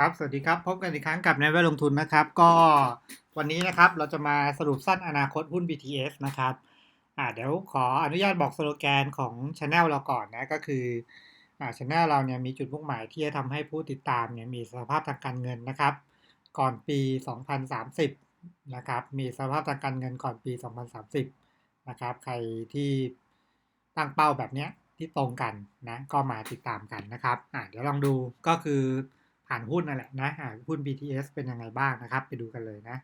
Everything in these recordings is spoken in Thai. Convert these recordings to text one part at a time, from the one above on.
ครับ สวัสดีครับ พบกันอีกครั้งกับในแวดลงทุนนะครับ ก็วันนี้นะครับเราจะมาสรุปสั้นอนาคตหุ้น BTS นะครับอ่าเดี๋ยวขออนุญาตบอกสโลแกนของ Channel เราก่อนนะ ก็คืออ่า Channel เราเนี่ยมีจุดมุ่งหมายที่จะทำให้ผู้ติดตามเนี่ยมีสภาพทางการเงินนะครับ ก่อนปี 2030 นะครับ มีสภาพทางการเงินก่อนปี 2030 นะครับ ใครที่ตั้งเป้าแบบเนี้ยที่ตรงกันนะ ก็มาติดตามกันนะครับอ่าเดี๋ยวลองดูก็คือ ผ่านหุ้นนั่นแหละนะหุ้น BTS เป็นยังไงบ้างนะครับ ไปดูกันเลยนะ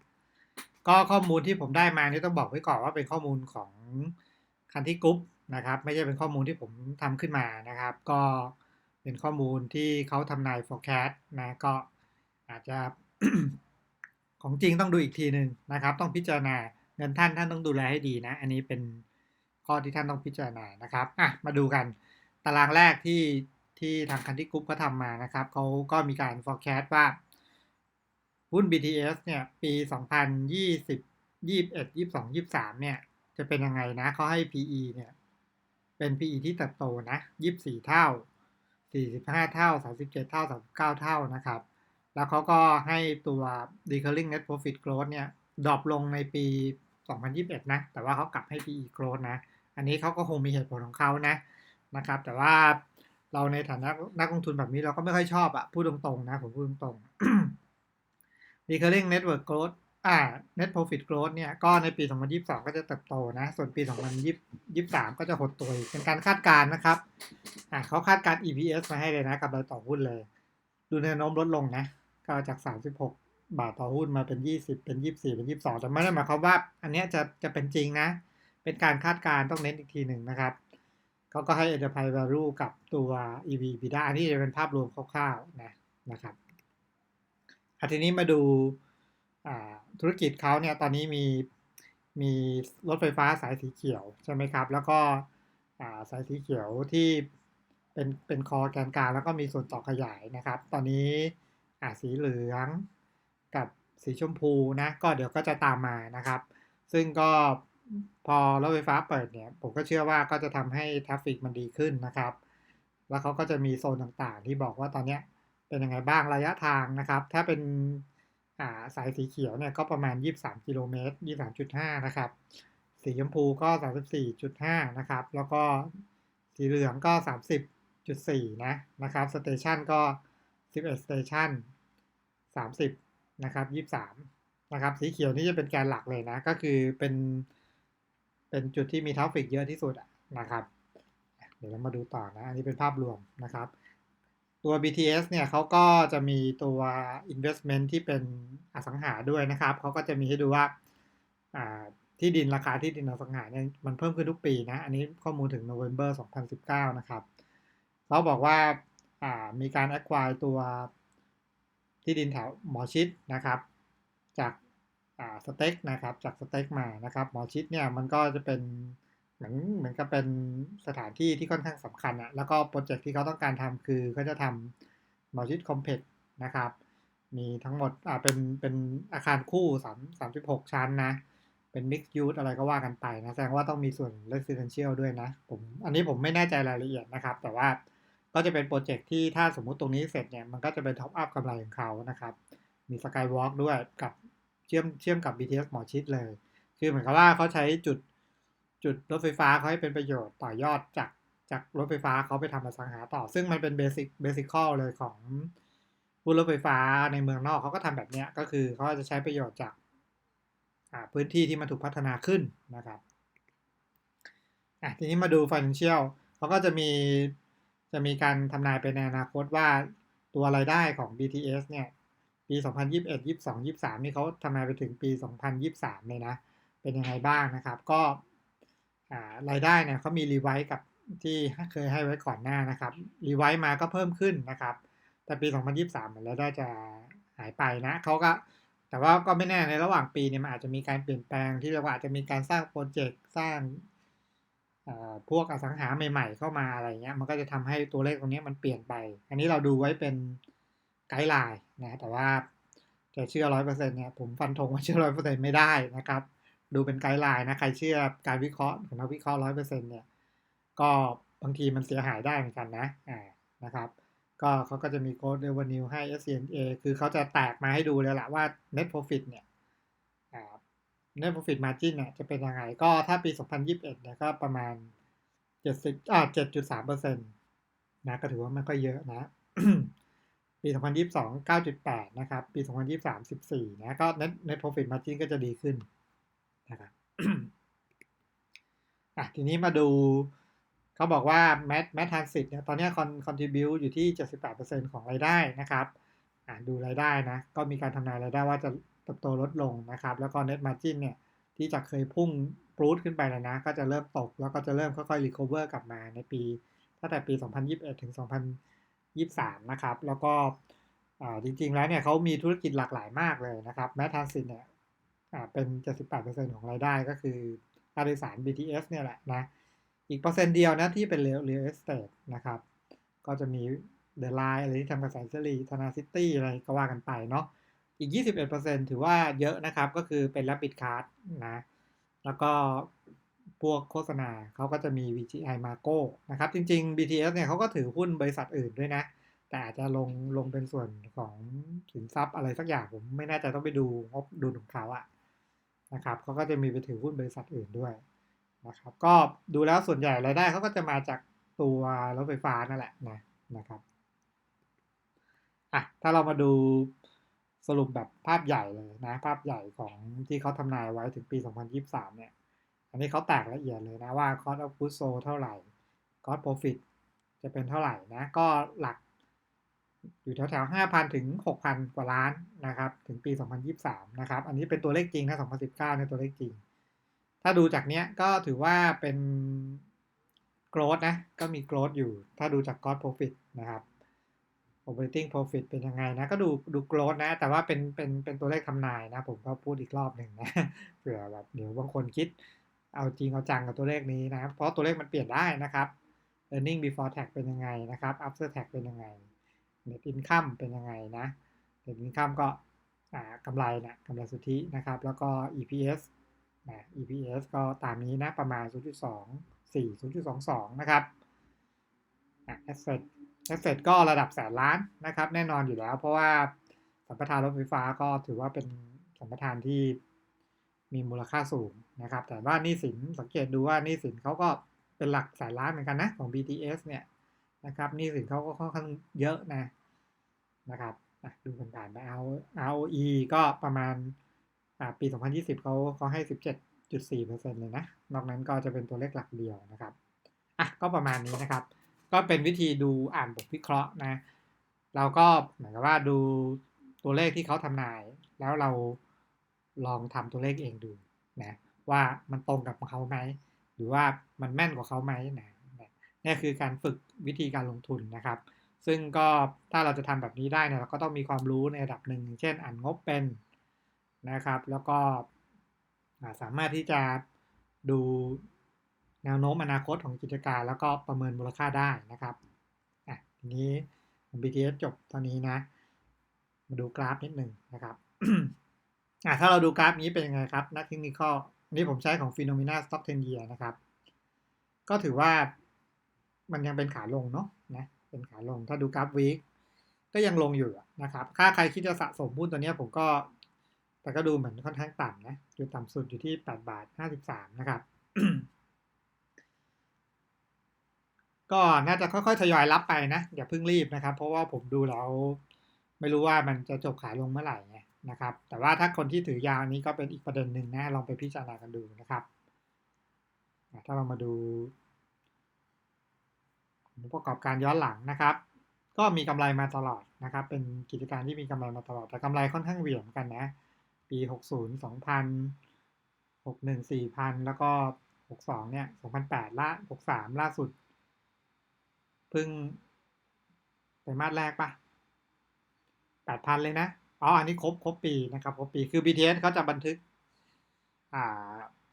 ก็ข้อมูลที่ผมได้มานี่ต้องบอกไว้ก่อนว่าเป็นข้อมูลของคันที่กรุ๊ปนะครับ ไม่ใช่เป็นข้อมูลที่ผมทำขึ้นมานะครับ ก็เป็นข้อมูลที่เขาทำนาย forecast นะก็อาจจะของจริงต้องดูอีกทีหนึ่งนะครับ ต้องพิจารณาเงินท่านท่านต้องดูแลให้ดีนะ อันนี้เป็นข้อที่ท่านต้องพิจารณานะครับอะมาดูกัน ตารางแรกที่ ที่ทางคันที่กรุ๊ปเขาทำมานะครับเขาก็มีการ forecast ว่า หุ้น BTS เนี่ยปี 2020 21 22 23เนี่ย จะเป็นยังไงนะเขาให้ PE เนี่ย เป็น PE ที่เติบโตนะ 24 เท่า 45 เท่า 37 เท่า 39 เท่านะครับ แล้วเขาก็ให้ตัว recurring net profit growth เนี่ยดรอปลงในปี 2021 นะ แต่ว่าเขากลับให้ PE growth นะ อันนี้เขาก็คงมีเหตุผลของเขานะนะครับ แต่ว่า เราในฐานะนักลงทุนแบบนี้เราก็ไม่ค่อยชอบอะพูดตรงๆนะผมพูดตรงๆ recurring network growth อ่า net profit growth เนี่ย ก็ในปี 2022 ก็จะเติบโตนะ ส่วนปี 2023 ก็จะหดตัวเป็นการคาดการณ์นะครับ อ่าเขาคาดการณ์ EPS มาให้เลยนะกับราต่อหุ้นเลย ดูแนวโน้มลดลงนะ ก็จาก 36 บาทต่อหุ้นมาเป็น 20 เป็น 24 เป็น 22 แต่ไม่ได้หมายความว่า อันนี้จะจะเป็นจริงนะ เป็นการคาดการณ์ต้องเน้นอีกทีหนึ่งนะครับ เขาก็ให้ enterprise value กับตัว EV EBITDA อันนี้จะเป็นภาพรวมคร่าวๆนะนะครับอาทีนี้มาดูธุรกิจเขาเนี่ยตอนนี้มีมีรถไฟฟ้าสายสีเขียวใช่ไหมครับ แล้วก็สายสีเขียวที่เป็นเป็นคอแกนกลางแล้วก็มีส่วนต่อขยายนะครับ ตอนนี้สีเหลืองกับสีชมพูนะก็เดี๋ยวก็จะตามมานะครับ ซึ่งก็ พอรถไฟฟ้าเปิดเนี่ย ผมก็เชื่อว่าก็จะทำให้ทราฟฟิกมันดีขึ้นนะครับ แล้วเขาก็จะมีโซนต่างๆ ที่บอกว่าตอนนี้เป็นยังไงบ้างระยะทางนะครับ ถ้าเป็นสายสีเขียวเนี่ยก็ประมาณ 23 กิโลเมตร 23.5 นะครับ สีชมพูก็ 34.5 นะครับ แล้วก็สีเหลืองก็ 30.4 นะนะครับ สเตชันก็ 11 สเตชัน30 นะครับ 23 นะครับ สีเขียวนี่จะเป็นแกนหลักเลยนะ ก็คือเป็น เป็นจุดที่มีทราฟฟิกเยอะที่สุดนะครับเดี๋ยวเรามาดูต่อนะอันนี้เป็นภาพรวมนะครับ ตัว BTS เนี่ยเขาก็จะมีตัว investment ที่เป็นอสังหาด้วยนะครับเขาก็จะมีให้ดูว่าที่ดินราคาที่ดินอสังหาเนี่ยมันเพิ่มขึ้นทุกปีนะ อันนี้ข้อมูลถึง November 2019 นะครับเขาบอกว่ามีการ acquire ตัวที่ดินแถวหมอชิดนะครับ จาก สเต็กนะครับจากสเต็กมานะครับหมอชิดเนี่ยมันก็จะเป็นเหมือนเหมือนกับเป็นสถานที่ที่ค่อนข้างสำคัญอะแล้วก็โปรเจกต์ที่เขาต้องการทำคือเขาจะทำหมอชิดคอมเพล็กซ์นะครับ มีทั้งหมดอ่าเป็นเป็นอาคารคู่สามสามสิบหกชั้นนะเป็นมิกซ์ยูสอะไรก็ว่ากันไปนะแสดงว่าต้องมีส่วน residential ด้วยนะผมอันนี้ผมไม่แน่ใจรายละเอียดนะครับ แต่ว่าก็จะเป็นโปรเจกต์ที่ถ้าสมมุติตรงนี้เสร็จเนี่ยมันก็จะเป็นท็อปอัพกำไรของเขานะครับ มีสกายวอล์กด้วยกับ ชื่อมเชื่อมกับ BTS หมอชิดเลย คือเหมือนกับว่าเขาใช้จุดจุดรถไฟฟ้าเขาให้เป็นประโยชน์ต่อยอดจากจากรถไฟฟ้าเขาไปทำอสังหาต่อ ซึ่งมันเป็นเบสิกเบสิคอลเลยของผู้รถไฟฟ้าในเมืองนอกเขาก็ทำแบบนี้ก็คือเขาจะใช้ประโยชน์จากพื้นที่ที่มันถูกพัฒนาขึ้นนะครับอะทีนี้มาดู Financial เขาก็จะมีจะมีการทำนายไปในอนาคตว่าตัวรายได้ของ BTS เนี่ย ปี 2021 22 23 นี่เขาทำนายไปถึงปี 2023 เลยนะ เป็นยังไงบ้างนะครับ ก็รายได้เนี่ยเขามีรีไวซ์กับที่เคยให้ไว้ก่อนหน้านะครับรีไวซ์มาก็เพิ่มขึ้นนะครับ แต่ปี 2023เหมือนรายได้จะหายไปนะเขาก็แต่ว่าก็ไม่แน่ในระหว่างปีเนี่ยมันอาจจะมีการเปลี่ยนแปลงที่เรียกว่าอาจจะมีการสร้างโปรเจกต์สร้างพวกอสังหาใหม่ ๆ เข้ามาอะไรเงี้ยมันก็จะทำให้ตัวเลขตรงนี้มันเปลี่ยนไป อันนี้เราดูไว้เป็น ไกด์ไลน์นะแต่ว่าจะเชื่อร้อยเปอร์เซ็นต์เนี่ยผมฟันธงว่าเชื่อร้อยเปอร์เซ็นต์ไม่ได้นะครับ ดูเป็นไกด์ไลน์นะใครเชื่อการวิเคราะห์ของนักวิเคราะห์ร้อยเปอร์เซ็นต์เนี่ยก็บางทีมันเสียหายได้เหมือนกันนะอ่านะครับ ก็เขาก็จะมี Gross Revenue ให้ SCNA คือเขาจะแตกมาให้ดูเลยแหละว่า Net Profit เนี่ย Net Profit Margin เนี่ยจะเป็นยังไงก็ถ้าปี 2021เนี่ยก็ประมาณ70อ่า7.3%นะก็ถือว่าไม่ค่อยเยอะนะ ปี 2022 9.8 นะครับ ปี 2023 14 นะ ก็ net net profit margin ก็จะดีขึ้นนะครับอะทีนี้มาดู เขาบอกว่า Matt Matt Transit เนี่ย ตอนนี้ con contribute อยู่ที่ 78%ของรายได้นะครับอะดูรายได้นะ ก็มีการทำนายรายได้ว่าจะเติบโตลดลงนะครับ แล้วก็ net margin เนี่ย ที่จะเคยพุ่งปรูดขึ้นไปเลยนะ ก็จะเริ่มตก แล้วก็จะเริ่มค่อยๆ recover กลับมาในปี ตั้งแต่ปี 2021 ถึง 23 นะครับ แล้วก็จริงๆแล้วเนี่ยเขามีธุรกิจหลากหลายมากเลยนะครับแมททานซินเนี่ยเป็น 78%ของรายได้ก็คือค่าโดยสาร BTS เนี่ยแหละนะ อีกเปอร์เซ็นต์เดียวนะที่เป็นเรียลเรียลเอสเตทนะครับ ก็จะมีเดลไลน์อะไรที่ทำกับแสนสิริธนาซิตี้อะไรก็ว่ากันไปเนาะ อีก 21%ถือว่าเยอะนะครับ ก็คือเป็น Rapid Card นะ แล้วก็ พวกโฆษณาเขาก็จะมี VGI Marco นะครับ จริง ๆ BTS เนี่ยเขาก็ถือหุ้นบริษัทอื่นด้วยนะ แต่อาจจะลงลงเป็นส่วนของสินทรัพย์อะไรสักอย่างผมไม่แน่ใจต้องไปดูงบดูของเขาอะนะครับเขาก็จะมีไปถือหุ้นบริษัทอื่นด้วยนะครับก็ดูแล้วส่วนใหญ่รายได้เขาก็จะมาจากตัวรถไฟฟ้านั่นแหละนะนะครับอะถ้าเรามาดูสรุปแบบภาพใหญ่เลยนะ ภาพใหญ่ของที่เขาทำนายไว้ถึงปี 2023 เนี่ย อันนี้เขาแตกละเอียดเลยนะว่า cost of goods sold เท่าไหร่ cost profit จะเป็นเท่าไหร่นะ ก็หลัก อยู่แถวๆ 5,000 ถึง 6,000 กว่าล้านนะครับ ถึงปี 2023 นะครับ อันนี้เป็นตัวเลขจริงนะ 2019ในตัวเลขจริง ถ้าดูจากเนี้ยก็ถือว่าเป็น growth นะ ก็มี growth อยู่ ถ้าดูจาก cost profit นะครับ operating profit เป็นยังไงนะ ก็ดูดู growth นะ แต่ว่าเป็นเป็นเป็นตัวเลขทำนายนะ ผมก็พูดอีกรอบหนึ่งนะ เผื่อแบบเดี๋ยวบางคนคิด เอาจริงเอาจังกับตัวเลขนี้นะครับ เพราะตัวเลขมันเปลี่ยนได้นะครับ earning before tax เป็นยังไงนะครับ after tax เป็นยังไง net income เป็นยังไงนะ net income ก็กำไรนะกำไรสุทธินะครับ แล้วก็ EPS นะ EPS ก็ตามนี้นะ ประมาณ 0.2 4 0.22 นะครับ asset asset ก็ระดับแสนล้านนะครับ แน่นอนอยู่แล้ว เพราะว่าสัมปทานรถไฟฟ้าก็ถือว่าเป็นสัมปทานที่ มีมูลค่าสูงนะครับ แต่ว่านี่สินสังเกตดูว่านี่สินเขาก็เป็นหลักแสนล้านเหมือนกันนะของ BTS เนี่ยนะครับนี่สินเขาก็ค่อนข้างเยอะนะนะครับดูกันผ่านไป ROE ก็ประมาณปี 2020เขาเขาให้ 17.4%เลยนะ นอกนั้นก็จะเป็นตัวเลขหลักเดียวนะครับอะก็ประมาณนี้นะครับ ก็เป็นวิธีดูอ่านบทวิเคราะห์นะเราก็เหมายความว่าดูตัวเลขที่เขาทำนาย แล้วเรา ลองทำตัวเลขเองดูนะว่ามันตรงกับเขาไหมหรือว่ามันแม่นกว่าเขาไหมนะนี่คือการฝึกวิธีการลงทุนนะครับ ซึ่งก็ถ้าเราจะทำแบบนี้ได้เนี่ยเราก็ต้องมีความรู้ในระดับหนึ่งเช่นอ่านงบเป็นนะครับ แล้วก็สามารถที่จะดูแนวโน้มอนาคตของกิจการ แล้วก็ประเมินมูลค่าได้นะครับอะทีนี้ BTS จบตอนนี้นะ มาดูกราฟนิดหนึ่งนะครับ อะถ้าเราดูกราฟนี้เป็นยังไงครับ นักเทคนิคนี่ผมใช้ของ Phenomena Stock 10 Year นะครับ ก็ถือว่ามันยังเป็นขาลงเนาะนะเป็นขาลงถ้าดูกราฟวีคก็ยังลงอยู่นะครับ ค่าใครคิดจะสะสมหุ้นตัวนี้ผมก็ แต่ก็ดูเหมือนค่อนข้างต่ำนะจุดต่ำสุดอยู่ที่8บาท53 นะครับ ก็น่าจะค่อยๆทยอยรับไปนะ อย่าเพิ่งรีบนะครับ เพราะว่าผมดูแล้ว ไม่รู้ว่ามันจะจบขาลงเมื่อไหร่ไง นะครับ แต่ว่าถ้าคนที่ถือยาวนี้ก็เป็นอีกประเด็นหนึ่งนะลองไปพิจารณากันดูนะครับถ้าเรามาดูประกอบการย้อนหลังนะครับ ก็มีกำไรมาตลอดนะครับ เป็นกิจการที่มีกำไรมาตลอดแต่กำไรค่อนข้างเหวี่ยงกันนะ ปี 60 2,000 61 4,000 แล้วก็ 62 เนี่ย 2008 ละ 63 ล่าสุด เพิ่งไตรมาสแรกปะ8,000 เลยนะ อ๋ออันนี้ครบครบปีนะครับครบปีคือ BTS เขาจะบันทึก อ่า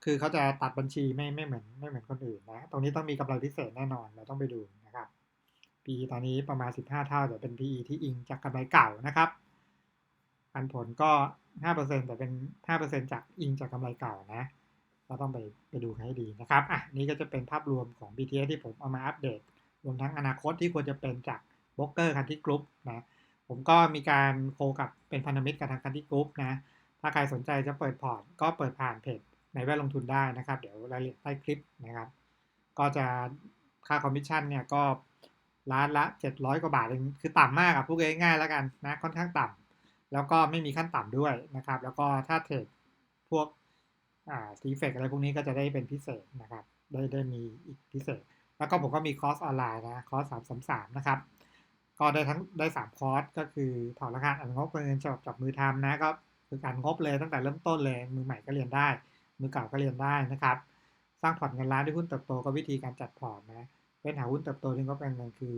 คือเขาจะตัดบัญชีไม่ไม่เหมือนไม่เหมือนคนอื่นนะตรงนี้ต้องมีกำไรพิเศษแน่นอนเราต้องไปดูนะครับ PE ตอนนี้ประมาณ 15 เท่าแต่เป็น PE ที่อิงจากกำไรเก่านะครับปันผลก็5%แต่เป็น5%จากอิงจากกำไรเก่านะเราต้องไปไปดูให้ดีนะครับอะนี่ก็จะเป็นภาพรวมของ BTS ที่ผมเอามาอัปเดต รวมทั้งอนาคตที่ควรจะเป็นจากโบรกเกอร์คันที่กรุ๊ปนะ ผมก็มีการโคกับเป็นพันธมิตรกับทางคันที่กรุ๊ปนะ ถ้าใครสนใจจะเปิดพอร์ตก็เปิดผ่านเพจในแวดลงทุนได้นะครับ เดี๋ยวรายละเอียดใต้คลิปนะครับ ก็จะค่าคอมมิชชั่นเนี่ยก็ล้านละ 700 กว่าบาทเองคือต่ำมากอะพูดง่ายๆแล้วกันนะค่อนข้างต่ำแล้วก็ไม่มีขั้นต่ำด้วยนะครับ แล้วก็ถ้าเทรดพวกอ่าซีเฟกอะไรพวกนี้ก็จะได้เป็นพิเศษนะครับ ได้ได้มีอีกพิเศษ แล้วก็ผมก็มีคอร์สออนไลน์นะคอร์สสามสามสามนะครับ ก็ได้ทั้งได้สามคอร์สก็คือถอนราคาอันงบเงินจับจับมือทำนะก็คือการงบเลยตั้งแต่เริ่มต้นเลย มือใหม่ก็เรียนได้ มือเก่าก็เรียนได้นะครับ สร้างพอร์ตเงินล้านด้วยหุ้นเติบโตก็วิธีการจัดพอร์ตนะเป็นหาหุ้นเติบโตที่งบการเงินคือ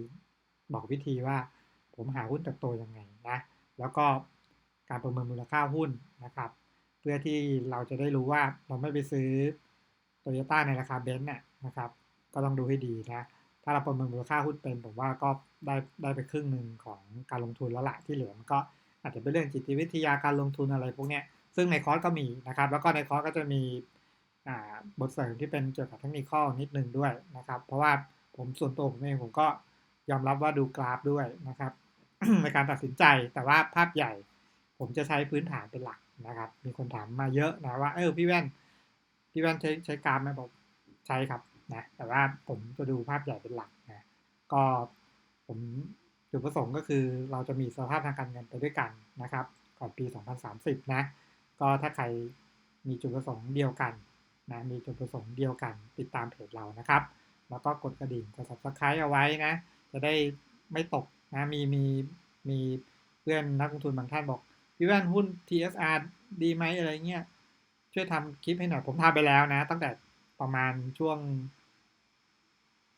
บอกวิธีว่า ผมหาหุ้นเติบโตยังไงนะแล้วก็การประเมินมูลค่าหุ้นนะครับ เพื่อที่เราจะได้รู้ว่าเราไม่ไปซื้อโตโยต้าในราคาเบนซ์น่ะนะครับ ก็ต้องดูให้ดีนะ ถ้าเราประเมินมูลค่าหุ้นเป็นผมว่าก็ได้ได้ไปครึ่งหนึ่งของการลงทุนแล้วละที่เหลือมันก็อาจจะเป็นเรื่องจิตวิทยาการลงทุนอะไรพวกเนี้ยซึ่งในคอร์สก็มีนะครับ แล้วก็ในคอร์สก็จะมีบทเสริมที่เป็นเกี่ยวกับเทคนิคนิดนึงด้วยนะครับ เพราะว่าผมส่วนตัวผมเองผมก็ยอมรับว่าดูกราฟด้วยนะครับ ในการตัดสินใจแต่ว่าภาพใหญ่ ผมจะใช้พื้นฐานเป็นหลักนะครับ มีคนถามมาเยอะนะว่าเออพี่แว่นพี่แว่นใช้ใช้กราฟไหมบอกใช้ครับ นะแต่ว่าผมจะดูภาพใหญ่เป็นหลักนะก็ผมจุดประสงค์ก็คือเราจะมีสภาพทางการเงินไปด้วยกันนะครับ ก่อนปี 2030 นะ ก็ถ้าใครมีจุดประสงค์เดียวกันนะมีจุดประสงค์เดียวกันติดตามเพจเรานะครับ แล้วก็กดกระดิ่งกด subscribe เอาไว้นะ จะได้ไม่ตกนะมีมีมีเพื่อนนักลงทุนบางท่านบอกพี่แว่นหุ้น TSR ดีไหมอะไรเงี้ยช่วยทำคลิปให้หน่อยผมทำไปแล้วนะ ตั้งแต่ประมาณช่วง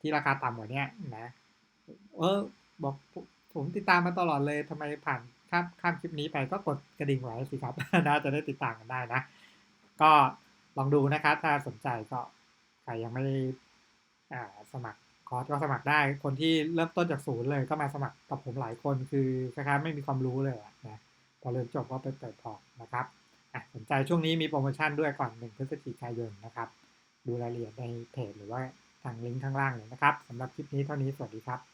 ที่ราคาต่ำกว่านี้นะเออบอกผมติดตามมาตลอดเลยทำไมผ่านข้ามข้ามคลิปนี้ไปก็กดกระดิ่งไว้สิครับน่าจะได้ติดตามกันได้นะ ก็ลองดูนะครับถ้าสนใจก็ใครยังไม่ได้สมัครคอร์สก็สมัครได้ คนที่เริ่มต้นจากศูนย์เลยก็มาสมัครกับผมหลายคนคือคล้ายๆไม่มีความรู้เลยนะพอเริ่มจบก็ไปเปิดพอร์ตนะครับสนใจช่วงนี้มีโปรโมชั่นด้วยก่อนหนึ่งพฤศจิกายนนะครับ ดูรายละเอียดในเพจหรือว่า ทางลิงก์ข้างล่างเลยนะครับสำหรับคลิปนี้เท่านี้สวัสดีครับ